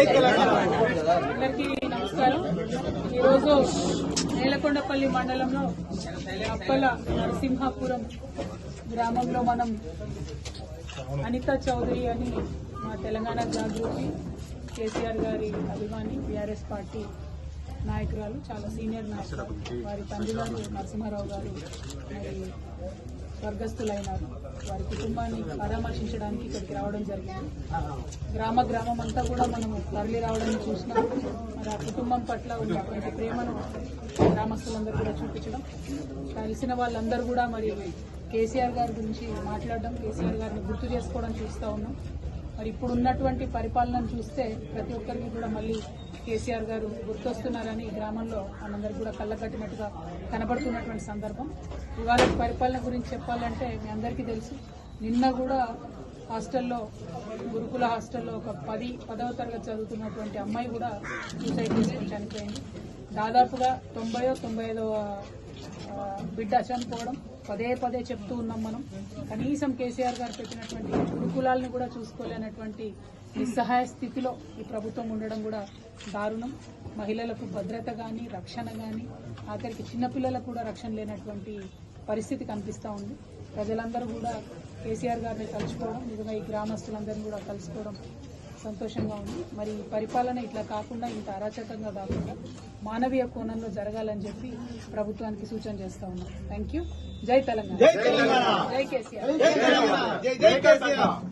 అందరికీ నమస్కారం. ఈరోజు నేలకొండపల్లి మండలంలో అప్పల నరసింహాపురం గ్రామంలో మనం అనితా చౌదరి అని మా తెలంగాణ జాగృతి కేసీఆర్ గారి అభిమాని బీఆర్ఎస్ పార్టీ నాయకురాలు చాలా సీనియర్ నాయకులు వారి తండ్రిగారు నరసింహారావు గారు మరి స్వర్గస్థులైనారు వారి కుటుంబాన్ని పరామర్శించడానికి ఇక్కడికి రావడం జరిగింది. గ్రామ గ్రామం అంతా కూడా మనము తరలి రావడం చూసినాం. మరి ఆ కుటుంబం పట్ల ఉన్నటువంటి ప్రేమను గ్రామస్తులందరూ కూడా చూపించడం. కలిసిన వాళ్ళందరూ కూడా మరి కేసీఆర్ గారి గురించి మాట్లాడడం కేసీఆర్ గారిని గుర్తు చేసుకోవడం చూస్తూ ఉన్నాం. మరి ఇప్పుడు ఉన్నటువంటి పరిపాలనను చూస్తే ప్రతి ఒక్కరికి కూడా మళ్ళీ కేసీఆర్ గారు గుర్తొస్తున్నారని ఈ గ్రామంలో మనందరికీ కూడా కళ్ళకట్టినట్టుగా కనబడుతున్నటువంటి సందర్భం. ఇవాళ పరిపాలన గురించి చెప్పాలంటే మీ అందరికీ తెలుసు. నిన్న కూడా హాస్టల్లో గురుకుల హాస్టల్లో ఒక పది పదవ తరగతి చదువుతున్నటువంటి అమ్మాయి కూడా సూసైడ్ చేసుకుని చనిపోయింది. దాదాపుగా తొంభయో తొంభై ఐదవ బిడ్డ చనిపోవడం పదే పదే చెప్తూ ఉన్నాం మనం. కనీసం కేసీఆర్ గారు పెట్టినటువంటి గురుకులాలను కూడా చూసుకోలేనటువంటి నిస్సహాయ స్థితిలో ఈ ప్రభుత్వం ఉండడం కూడా దారుణం. మహిళలకు భద్రత కానీ రక్షణ కానీ ఆఖరికి చిన్నపిల్లలకు కూడా రక్షణ లేనటువంటి పరిస్థితి కనిపిస్తూ ఉంది. ప్రజలందరూ కూడా కేసీఆర్ గారిని కలుసుకోవడం నిజంగా ఈ గ్రామస్తులందరినీ కూడా కలుసుకోవడం సంతోషంగా ఉంది. మరి పరిపాలన ఇట్లా కాకుండా ఇంత అరాచకంగా కాకుండా మానవీయ కోణంలో జరగాలని చెప్పి ప్రభుత్వానికి సూచన చేస్తా ఉన్నాం. థ్యాంక్ యూ జై తెలంగాణ. జై కేసీఆర్. జై తెలంగాణ. జై జై కేసీఆర్.